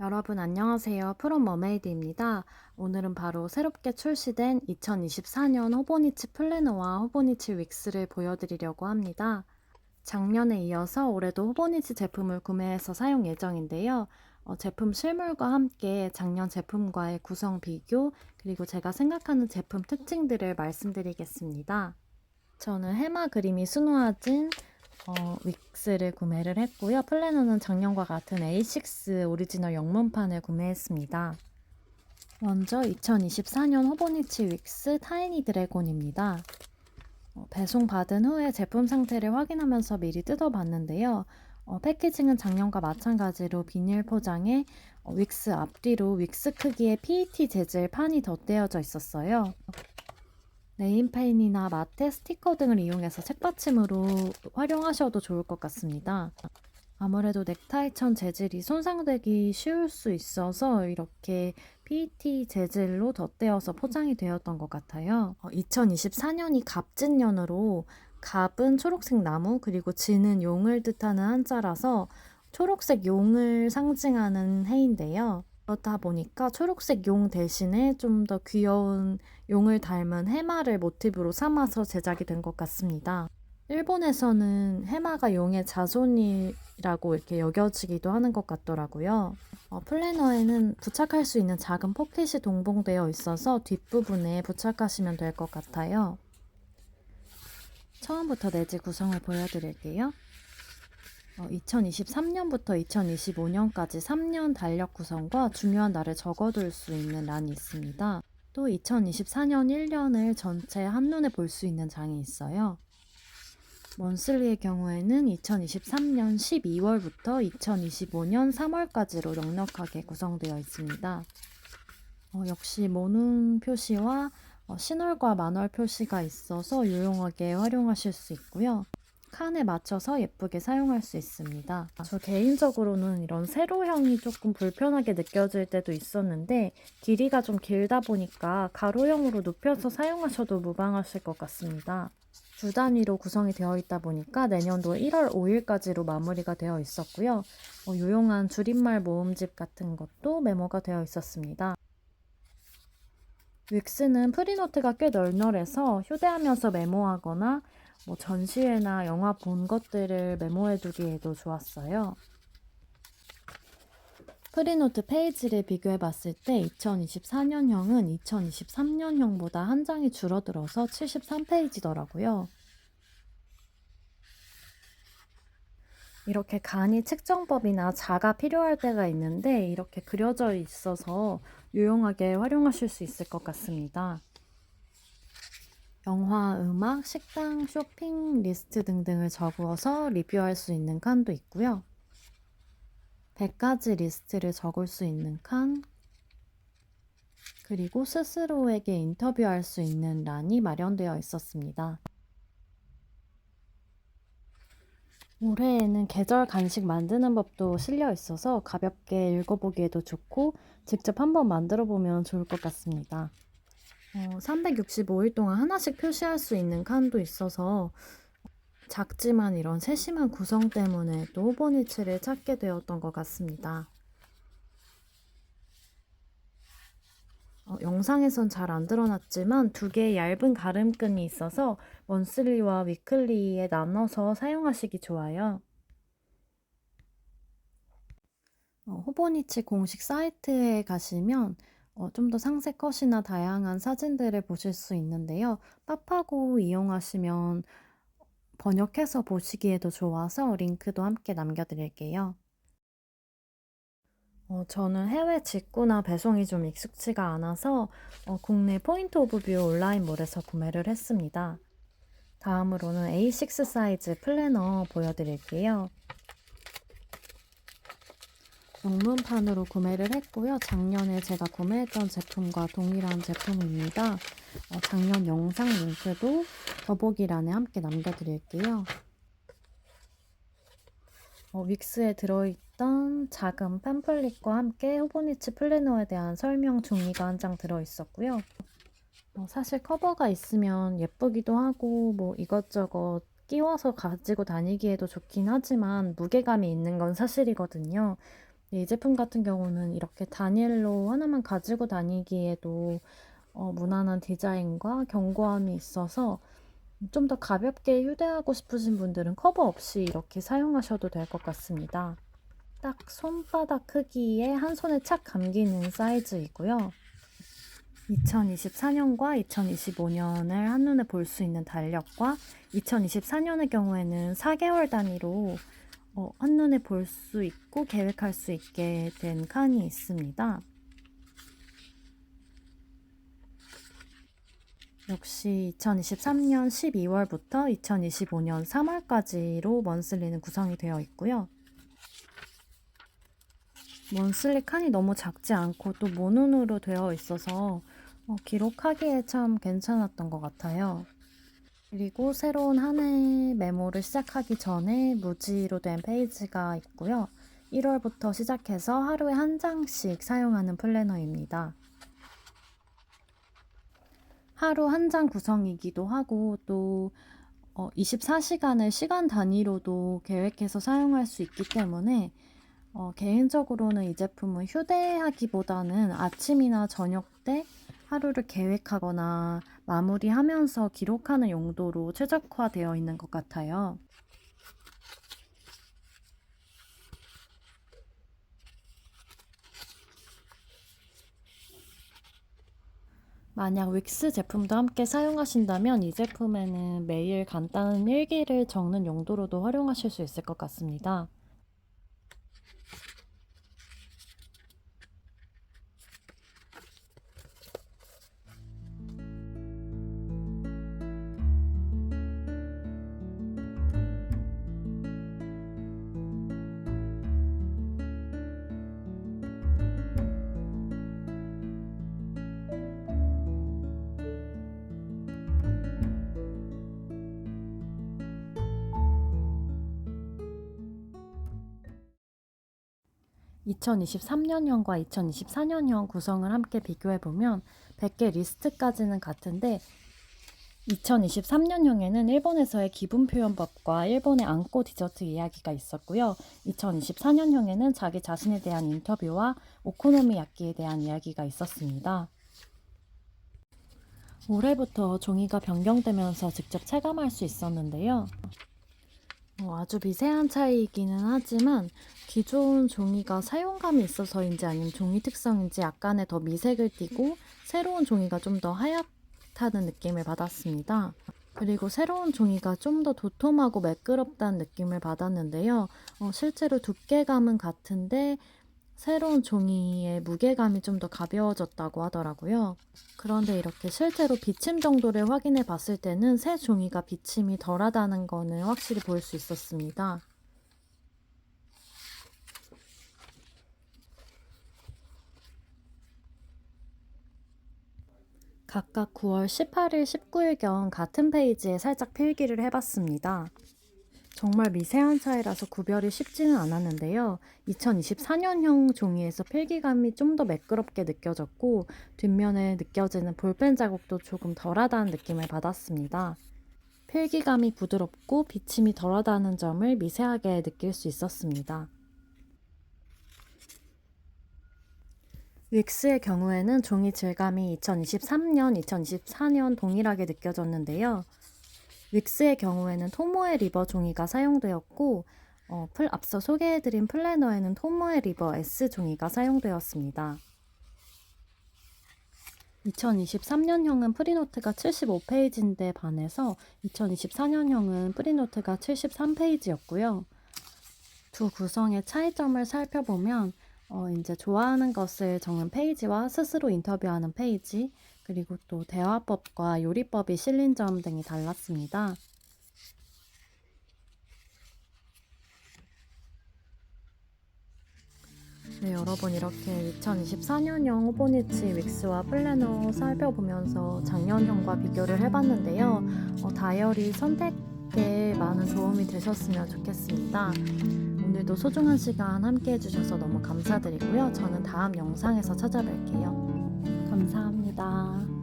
여러분 안녕하세요. 프롬 머메이드입니다. 오늘은 바로 새롭게 출시된 2024년 호보니치 플래너와 호보니치 윅스를 보여드리려고 합니다. 작년에 이어서 올해도 호보니치 제품을 구매해서 사용 예정인데요. 어, 제품 실물과 함께 작년 제품과의 구성 비교, 그리고 제가 생각하는 제품 특징들을 말씀드리겠습니다. 저는 해마 그림이 수놓아진 어, 윅스를 구매를 했고요. 플래너는 작년과 같은 A6 오리지널 영문판을 구매했습니다. 먼저 2024년 호보니치 윅스 타이니 드래곤입니다. 어, 배송 받은 후에 제품 상태를 확인하면서 미리 뜯어봤는데요. 어, 패키징은 작년과 마찬가지로 비닐 포장에 어, 윅스 앞뒤로 윅스 크기의 PET 재질 판이 덧대어져 있었어요. 네임펜이나 마테 스티커 등을 이용해서 책받침으로 활용하셔도 좋을 것 같습니다. 아무래도 넥타이천 재질이 손상되기 쉬울 수 있어서 이렇게 PET 재질로 덧대어서 포장이 되었던 것 같아요. 2024년이 갑진년으로 갑은 초록색 나무 그리고 진은 용을 뜻하는 한자라서 초록색 용을 상징하는 해인데요. 그렇다 보니까 초록색 용 대신에 좀 더 귀여운 용을 닮은 해마를 모티브로 삼아서 제작이 된 것 같습니다. 일본에서는 해마가 용의 자손이라고 이렇게 여겨지기도 하는 것 같더라고요. 어, 플래너에는 부착할 수 있는 작은 포켓이 동봉되어 있어서 뒷부분에 부착하시면 될 것 같아요. 처음부터 내지 구성을 보여드릴게요. 어, 2023년부터 2025년까지 3년 달력 구성과 중요한 날을 적어둘 수 있는 란이 있습니다. 또 2024년 1년을 전체 한눈에 볼 수 있는 장이 있어요. 먼슬리의 경우에는 2023년 12월부터 2025년 3월까지로 넉넉하게 구성되어 있습니다. 어, 역시 모눈 표시와 어, 신월과 만월 표시가 있어서 유용하게 활용하실 수 있고요. 칸에 맞춰서 예쁘게 사용할 수 있습니다. 저 개인적으로는 이런 세로형이 조금 불편하게 느껴질 때도 있었는데 길이가 좀 길다 보니까 가로형으로 눕혀서 사용하셔도 무방하실 것 같습니다. 두 단위로 구성이 되어 있다 보니까 내년도 1월 5일까지로 마무리가 되어 있었고요. 어, 유용한 줄임말 모음집 같은 것도 메모가 되어 있었습니다. 윅스는 프리노트가 꽤 널널해서 휴대하면서 메모하거나 뭐 전시회나 영화 본 것들을 메모해 두기에도 좋았어요. 프리노트 페이지를 비교해 봤을 때 2024년형은 2023년형보다 한 장이 줄어들어서 73페이지더라고요. 이렇게 간이 측정법이나 자가 필요할 때가 있는데 이렇게 그려져 있어서 유용하게 활용하실 수 있을 것 같습니다. 영화, 음악, 식당, 쇼핑, 리스트 등등을 적어서 리뷰할 수 있는 칸도 있고요. 100가지 리스트를 적을 수 있는 칸, 그리고 스스로에게 인터뷰할 수 있는 란이 마련되어 있었습니다. 올해에는 계절 간식 만드는 법도 실려 있어서 가볍게 읽어보기에도 좋고 직접 한번 만들어 보면 좋을 것 같습니다. 어, 365일 동안 하나씩 표시할 수 있는 칸도 있어서 작지만 이런 세심한 구성 때문에 또 호버니치를 찾게 되었던 것 같습니다. 어, 영상에선 잘 안 드러났지만 두 개의 얇은 가름끈이 있어서 먼슬리와 위클리에 나눠서 사용하시기 좋아요. 어, 호버니치 공식 사이트에 가시면 어, 좀 더 상세 컷이나 다양한 사진들을 보실 수 있는데요. 팝하고 이용하시면 번역해서 보시기에도 좋아서 링크도 함께 남겨드릴게요. 어, 저는 해외 직구나 배송이 좀 익숙치가 않아서 어, 국내 포인트 오브 뷰 온라인몰에서 구매를 했습니다. 다음으로는 A6 사이즈 플래너 보여드릴게요. 영문판으로 구매를 했고요. 작년에 제가 구매했던 제품과 동일한 제품입니다. 어, 작년 영상 링크도 더보기란에 함께 남겨드릴게요. 어, 윅스에 들어있던 작은 팸플릿과 함께 호보니치 플래너에 대한 설명 종이가 한 장 들어있었고요. 어, 사실 커버가 있으면 예쁘기도 하고 뭐 이것저것 끼워서 가지고 다니기에도 좋긴 하지만 무게감이 있는 건 사실이거든요. 이 제품 같은 경우는 이렇게 단일로 하나만 가지고 다니기에도 어, 무난한 디자인과 견고함이 있어서 좀 더 가볍게 휴대하고 싶으신 분들은 커버 없이 이렇게 사용하셔도 될 것 같습니다. 딱 손바닥 크기에 한 손에 착 감기는 사이즈이고요. 2024년과 2025년을 한눈에 볼 수 있는 달력과 2024년의 경우에는 4개월 단위로 어, 한눈에 볼 수 있고 계획할 수 있게 된 칸이 있습니다. 역시 2023년 12월부터 2025년 3월까지로 먼슬리는 구성이 되어 있고요. 먼슬리 칸이 너무 작지 않고 또 모눈으로 되어 있어서 어, 기록하기에 참 괜찮았던 것 같아요. 그리고 새로운 한 해 메모를 시작하기 전에 무지로 된 페이지가 있고요. 1월부터 시작해서 하루에 한 장씩 사용하는 플래너입니다. 하루 한 장 구성이기도 하고 또 어, 24시간을 시간 단위로도 계획해서 사용할 수 있기 때문에 어, 개인적으로는 이 제품은 휴대하기보다는 아침이나 저녁 때 하루를 계획하거나 마무리하면서 기록하는 용도로 최적화되어 있는 것 같아요. 만약 윅스 제품도 함께 사용하신다면 이 제품에는 매일 간단한 일기를 적는 용도로도 활용하실 수 있을 것 같습니다. (2023년형과 2024년형) 구성을 함께 비교해 보면 100개 리스트까지는 같은데 2023년형에는 일본에서의 기분 표현법과 일본의 안고 디저트 이야기가 있었고요. 2024년형에는 자기 자신에 대한 인터뷰와 오코노미야끼에 대한 이야기가 있었습니다. 올해부터 종이가 변경되면서 직접 체감할 수 있었는데요. 어, 아주 미세한 차이이기는 하지만 기존 종이가 사용감이 있어서인지 아니면 종이 특성인지 약간의 더 미색을 띠고 새로운 종이가 좀 더 하얗다는 느낌을 받았습니다. 그리고 새로운 종이가 좀 더 도톰하고 매끄럽다는 느낌을 받았는데요. 어, 실제로 두께감은 같은데 새로운 종이의 무게감이 좀 더 가벼워졌다고 하더라고요. 그런데 이렇게 실제로 비침 정도를 확인해 봤을 때는 새 종이가 비침이 덜하다는 거는 확실히 볼 수 있었습니다. 각각 9월 18일, 19일경 같은 페이지에 살짝 필기를 해봤습니다. 정말 미세한 차이라서 구별이 쉽지는 않았는데요. 2024년형 종이에서 필기감이 좀 더 매끄럽게 느껴졌고 뒷면에 느껴지는 볼펜 자국도 조금 덜하다는 느낌을 받았습니다. 필기감이 부드럽고 비침이 덜하다는 점을 미세하게 느낄 수 있었습니다. 윅스의 경우에는 종이 질감이 2023년, 2024년 동일하게 느껴졌는데요. 윅스의 경우에는 토모에 리버 종이가 사용되었고 어, 풀, 앞서 소개해드린 플래너에는 토모에 리버 S 종이가 사용되었습니다. 2023년형은 프리노트가 75페이지인데 반해서 2024년형은 프리노트가 73페이지였고요. 두 구성의 차이점을 살펴보면 어, 이제 좋아하는 것을 적는 페이지와 스스로 인터뷰하는 페이지, 그리고 또 대화법과 요리법이 실린 점 등이 달랐습니다. 네, 여러분 이렇게 2024년형 호보니치 윅스와 플래너 살펴보면서 작년형과 비교를 해봤는데요. 어, 다이어리 선택에 많은 도움이 되셨으면 좋겠습니다. 오늘도 소중한 시간 함께 해주셔서 너무 감사드리고요. 저는 다음 영상에서 찾아뵐게요. 감사합니다.